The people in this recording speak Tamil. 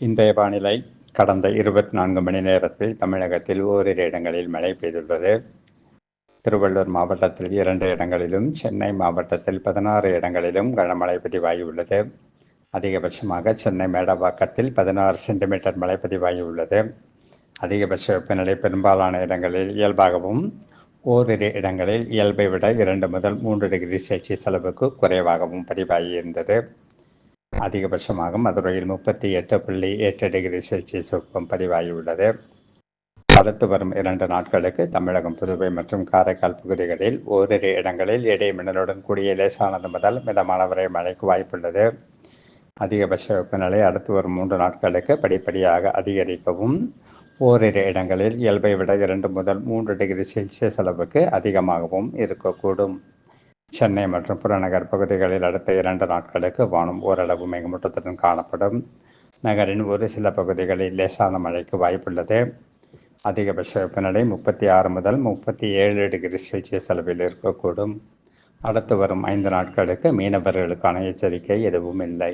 இன்றைய வானிலை கடந்த இருபத்தி நான்கு மணி நேரத்தில் தமிழகத்தில் ஓரிரு இடங்களில் மழை பெய்துள்ளது. திருவள்ளூர் மாவட்டத்தில் இரண்டு இடங்களிலும் சென்னை மாவட்டத்தில் பதினாறு இடங்களிலும் கனமழை பதிவாகியுள்ளது. அதிகபட்சமாக சென்னை மேடவாக்கத்தில் பதினாறு சென்டிமீட்டர் மழை பதிவாகியுள்ளது. அதிகபட்ச வெப்பநிலை பெரும்பாலான இடங்களில் இயல்பாகவும் ஓரிரு இடங்களில் இயல்பை விட இரண்டு முதல் மூன்று டிகிரி செல்சியஸ் அளவுக்கு குறைவாகவும் பதிவாகியிருந்தது. அதிகபட்சமாக மதுரையில் முப்பத்தி எட்டு புள்ளி எட்டு டிகிரி செல்சியஸ் வெப்பம் பதிவாகியுள்ளது. அடுத்து வரும் இரண்டு நாட்களுக்கு தமிழகம் புதுவை மற்றும் காரைக்கால் பகுதிகளில் ஓரிரு இடங்களில் இடைமின்னலுடன் கூடிய லேசானது முதல் மிதமான வரை மழைக்கு வாய்ப்புள்ளது. அதிகபட்ச வெப்பநிலை அடுத்து வரும் மூன்று நாட்களுக்கு படிப்படியாக அதிகரிக்கவும். ஓரிரு இடங்களில் இயல்பை விட இரண்டு முதல் மூன்று டிகிரி செல்சியஸ் அளவுக்கு அதிகமாகவும் இருக்கக்கூடும். சென்னை மற்றும் புறநகர் பகுதிகளில் அடுத்த இரண்டு நாட்களுக்கு வானம் ஓரளவு மேகமூட்டத்துடன் காணப்படும். நகரின் ஒரு சில பகுதிகளில் லேசான மழைக்கு வாய்ப்புள்ளது. அதிகபட்ச வெப்பநிலை முப்பத்தி ஆறு முதல் முப்பத்தி ஏழு டிகிரி செல்சியஸ் அளவில் இருக்கக்கூடும். அடுத்து வரும் ஐந்து நாட்களுக்கு மீனவர்களுக்கான எச்சரிக்கை எதுவும் இல்லை.